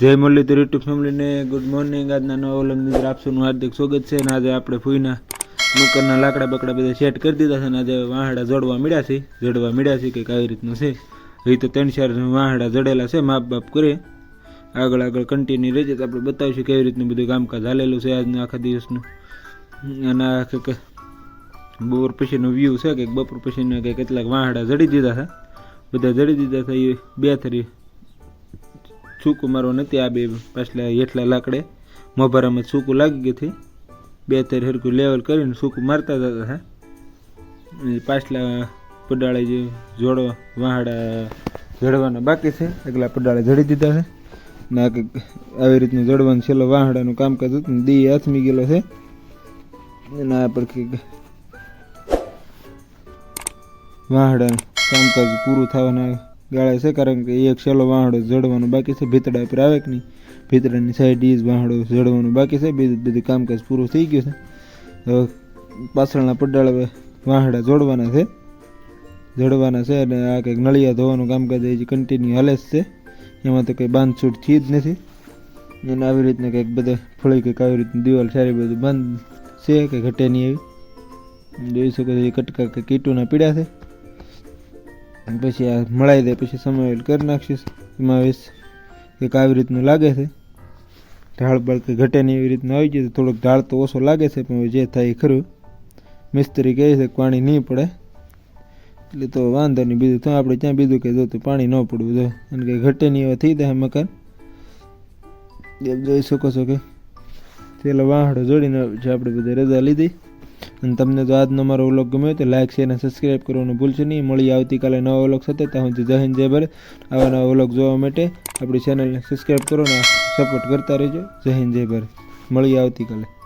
જય મુરલીધર યુટ્યુબ ફેમિલીને good morning. આજના નવા ઓલમની અંદર હાર્દિક સ્વાગત છે અને આજે આપણે ફૂઈના મકરના લાકડા બકડા બધા સેટ કરી દીધા છે અને આજે વાહડા જોડવા મળ્યા છે. જડવા મળ્યા છે કંઈક આવી રીતનું છે? એ તો ત્રણ ચાર વાહડા જડેલા છે માપ બાપ કરે. આગળ આગળ કન્ટિન્યુ રહેશે તો આપણે બતાવીશું કેવી રીતનું બધું કામકાજ હાલેલું છે આજના આખા દિવસનું. અને આ બપોર પછીનો વ્યૂ છે, કંઈક બપોર પછીના કંઈક કેટલાક વાહડા જડી દીધા છે. બધા જડી દીધા છે, એ બે થરી સૂકું મારવા નથી, આ બે પાછલા હેઠલા લાકડે. મોભારામાં સૂકું લાગી ગયું હતી બે તેર હરકું લેવલ કરીને સૂકું મારતા હતા. હા પાછલા પડાળે જે જોડો, વાહડા જડવાના બાકી છે, એકલા પડાળે જડી દીધા છે. ને આવી રીતનું જડવાનું છેલ્લો વાહડાનું કામકાજ હતું દી હાથમી ગયેલો છે. એના પર વાહડાનું કામકાજ પૂરું થવાના ગાળે છે, કારણ કે એક છેલ્લો વાહડો જડવાનો બાકી છે, ભીતડા પર આવે કે નહીં? ભીતડાની સાઈડ ઈ જ વાહડો જડવાનું બાકી છે બીજું બધું કામકાજ પૂરું થઈ ગયું છે. હવે પાછળના પડાળ વાહડા જોડવાના છે. જડવાના છે અને આ કંઈક નળિયા ધોવાનું કામકાજ એ કન્ટિન્યુ હાલે જ છે. એમાં તો કંઈ બાંધછૂટ થઈ જ નથી. અને આવી રીતના કંઈક બધા ફળી કંઈક આવી રીતની દિવાલ સારી બધું બંધ છે કે ઘટે નહીં એવી. જોઈ શકો છો, એ કટકા કે કીટુના પીડા છે. અને પછી આ મળાઈ દે, પછી સમાવેલ કરી નાખીશ. એમાં વીસ કંઈક આવી રીતનું લાગે છે. ઢાળ બળ કંઈ ઘટે નહીં એવી રીતનું આવી તો થોડોક ઢાળ તો ઓછો લાગે છે, પણ જે થાય એ ખરું. મિસ્ત્રી કહે છે પાણી નહીં પડે. એટલે તો વાંધો નહીં, બીજું તો આપણે ત્યાં બીજું કહે જોતું પાણી ન પડવું જો અને કંઈ ઘટે નહીં એવા થઈ જાય મકાન. એમ જોઈ શકો છો કે પેલો વાહડો જોડીને આપણે બધા રજા લીધી. અને તમને જો આજનો મારો વ્લોગ ગમ્યો તો લાઈક શેર અને સબસ્ક્રાઈબ કરવાનું ભૂલશો નહીં. મળી આવતીકાલે નવા વ્લોગ સાથે. ત્યાં સુધી જય હિન્દ, જય ભારત. આવા નવા વ્લોગ જોવા માટે આપણી ચેનલને સબસ્ક્રાઈબ કરો અને સપોર્ટ કરતા રહેજો. જય હિન્દ, જય ભારત. મળી આવતીકાલે.